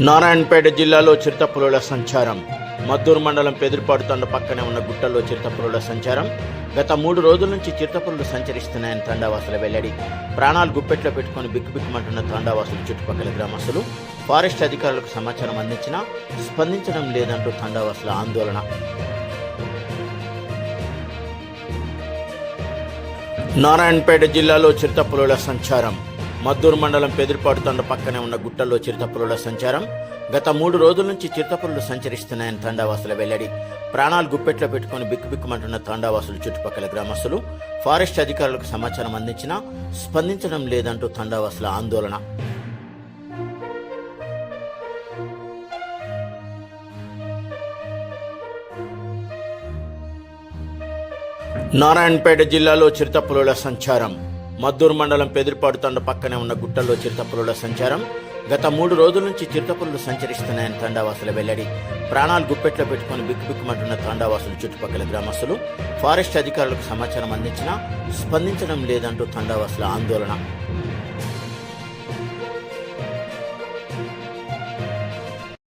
నారాయణపేట జిల్లాలో చిరుతపులుల సంచారం. మద్దూరు మండలం పెదిరిపాడు తండ పక్కనే ఉన్న గుట్టల్లో చిరుతపులుల సంచారం. గత మూడు రోజుల నుంచి చిరుతపులులు సంచరిస్తున్నాయని తండావాసుల వెల్లడి. ప్రాణాలు గుప్పెట్లో పెట్టుకుని బిక్కుబిక్కుమంటున్న తండావాసులు చుట్టుపక్కల గ్రామస్తులు ఫారెస్ట్ అధికారులకు సమాచారం అందించినా స్పందించడం లేదంటూ తండావాసుల ఆందోళన. నారాయణపేట జిల్లాలో చిరుతపులుల సంచారం. మద్దూరు మండలం పెదిరిపాడు తండ పక్కనే ఉన్న గుట్టల్లో చిరుతపులుల సంచారం. గత మూడు రోజుల నుంచి చిరుతపులులు సంచరిస్తున్నాయని తండావాసుల వెల్లడి. ప్రాణాలు గుప్పెట్లో పెట్టుకుని బిక్కుబిక్కుమంటున్న తండావాసులు చుట్టుపక్కల గ్రామస్తులు ఫారెస్ట్ అధికారులకు సమాచారం అందించినా స్పందించడం లేదంటూ తండావాసుల ఆందోళన. నారాయణపేట జిల్లాలో చిరుతపులుల సంచారం. మద్దూరు మండలం పెదిరిపాడు తండ పక్కనే ఉన్న గుట్టల్లో చిరుతపులుల సంచారం. గత మూడు రోజుల నుంచి చిరుతపులులు సంచరిస్తున్నాయని తండావాసుల వెల్లడి. ప్రాణాలు గుప్పెట్లో పెట్టుకుని బిక్కుబిక్కుమంటున్న తండావాసులు చుట్టుపక్కల గ్రామస్తులు ఫారెస్ట్ అధికారులకు సమాచారం అందించినా స్పందించడం లేదంటూ తండావాసుల ఆందోళన.